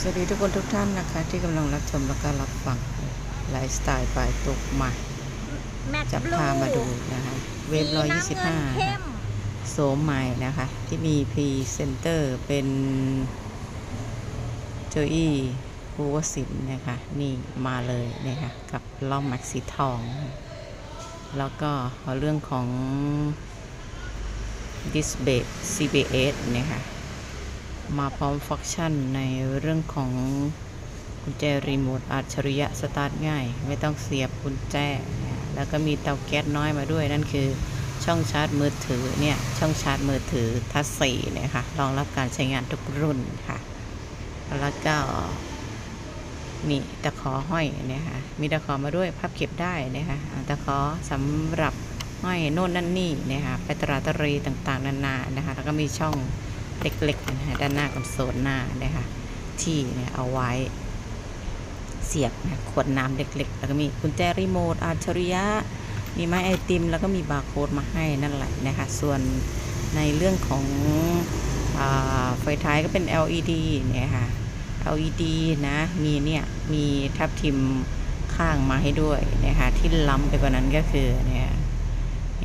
สวัสดีทุกคนทุกท่านนะคะ ที่กำลังรับชมแล้วก็รับฟังไลฟ์สไตล์ปลายตุกมาแมทจะบลูพามาดูนะคะ เวฟร้อยยี่สิบห้าสีน้ำเงินเข้มโสมใหม่นะคะ ที่มีพรีเซนเตอร์เป็นโจอี้ภูวสินนะคะ นี่มาเลยนะคะกับล่อมแม็กสีทอง แล้วก็เรื่องของดิสเบ CBS นะคะ มาพร้อมฟังก์ชันในเรื่องของกุญแจรีโมทอัจฉริยะสตาร์ทง่าย ไม่ต้องเสียบกุญแจ แล้วก็มีเตาแก๊สน้อยมาด้วย นั่นคือช่องชาร์จมือถือเนี่ย ช่องชาร์จมือถือทัชสีนะคะรองรับการใช้งานทุกรุ่นค่ะ แล้วก็นี่ตะขอห้อยเนี่ยค่ะ มีตะขอมาด้วยพับเก็บได้นะคะอ่าตะขอสำหรับห้อยโน่นนั่นนี่นะคะไปตราตรีต่างๆ นานานะคะ แล้วก็มีช่อง เล็กๆนะฮะด้านหน้าคอนโซลหน้านะคะที่เนี่ยเอาไว้เสียบนะขวดน้ำเล็กๆ แล้วก็มีกุญแจรีโมทอัจฉริยะ มีไม้ไอติม แล้วก็มีบาร์โค้ดมาให้นั่นแหละนะคะ ส่วนในเรื่องของอไฟท้ายก็เป็น LED เนี่ยค่ะ LED นะ มีเนี่ย มีทับทิมข้างมาให้ด้วยนะคะ ที่ล้ำไปกว่านั้นก็คือเนี่ย เอ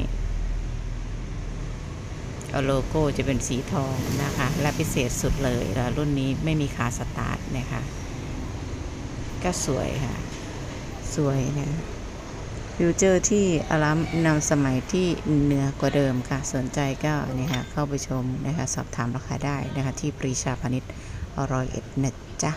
า โลโก้จะเป็นสีทองนะคะและพิเศษสุดเลยแล้วรุ่นนี้ไม่มีขาสตาร์ทนะคะก็สวยค่ะ สวยนะฟิวเจอร์ที่อลัมนำสมัยที่เหนือกว่าเดิมค่ะ สนใจก็เนี่ยค่ะเข้าไปชมนะคะสอบถามราคาได้นะคะที่ปรีชาพาณิชย์รอยเอ็ดนะจ๊ะ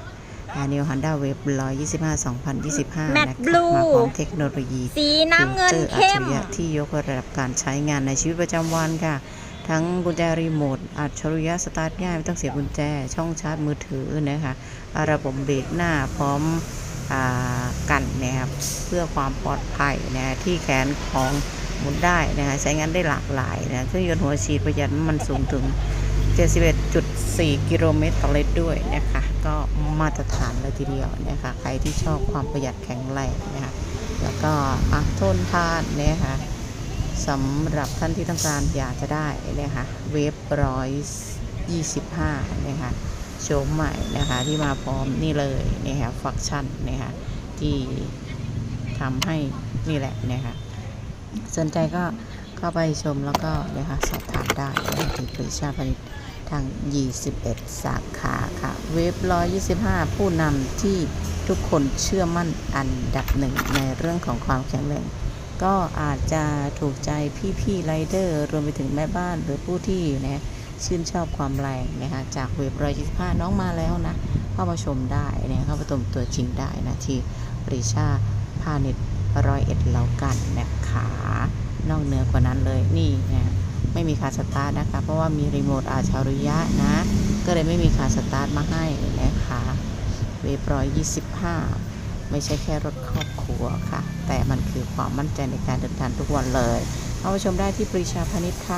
นิวฮันด้าเว็บ125 2025นะคะมาพร้อมเทคโนโลยี สีน้ำเงินฟิวจอร์เข้มอัจฉริยะที่ยกระดับการใช้งานในชีวิตประจำวันค่ะ ทั้งกุญแจรีโมทอัจฉริยะสตาร์ทง่ายไม่ต้องเสียบกุญแจ ช่องชาร์จมือถือนะคะอ่าระบบเบรกหน้าพร้อมอกันนะครับเพื่อความปลอดภัยนะที่แขนของหมุนได้นะคะใช้งานได้หลากหลายนะเครื่องยนต์หัวฉีดประหยัดมันสูงถึง 71.4 กิโลเมตรต่อลิตรด้วยนะคะก็มาตรฐานเลยทีเดียวนะคะใครที่ชอบความประหยัดแข็งแรงนะคะแล้วก็อะทนทานนะคะ สำหรับท่านที่ต้องการอยากจะได้นะคะเวฟร้อยยี่สิบห้านะคะโฉมใหม่นะคะที่มาพร้อมนี่เลยนะคะฟังก์ชันนะคะที่ทำให้นี่แหละนะคะสนใจก็เข้าไปชมแล้วก็นะคะสอบถามได้นะะที่ปริชาพาณิชทาง 21 สาขาค่ะ เวฟ125 ผู้นำที่ทุกคนเชื่อมั่นอันดับหนึ่งในเรื่องของความแข็งแรง ก็อาจจะถูกใจพี่ๆไรเดอร์รวมไปถึงแม่บ้านหรือผู้ที่นะชื่นชอบความแรงนะคะจากเว็บร้อยยี่สิบห้าน้องมาแล้วนะเข้ามาชมได้นะเข้ามาชมตัวจริงได้นะที่ปริชาพาณิชย์ร้อยเอ็ดแล้วกันนะคะนอกเหนือกว่านั้นเลยนี่นะไม่มีคาสตาร์ทนะคะ เพราะว่ามีรีโมทอาชาริยะนะ ก็เลยไม่มีคาสตาร์ทมาให้นะคะเว็บร้อยยี่สิบห้า ไม่ใช่แค่รถครอบครัวค่ะ แต่มันคือความมั่นใจในการเดินทางทุกวันเลย เข้ามาชมได้ที่ปรีชาพาณิชย์ค่ะ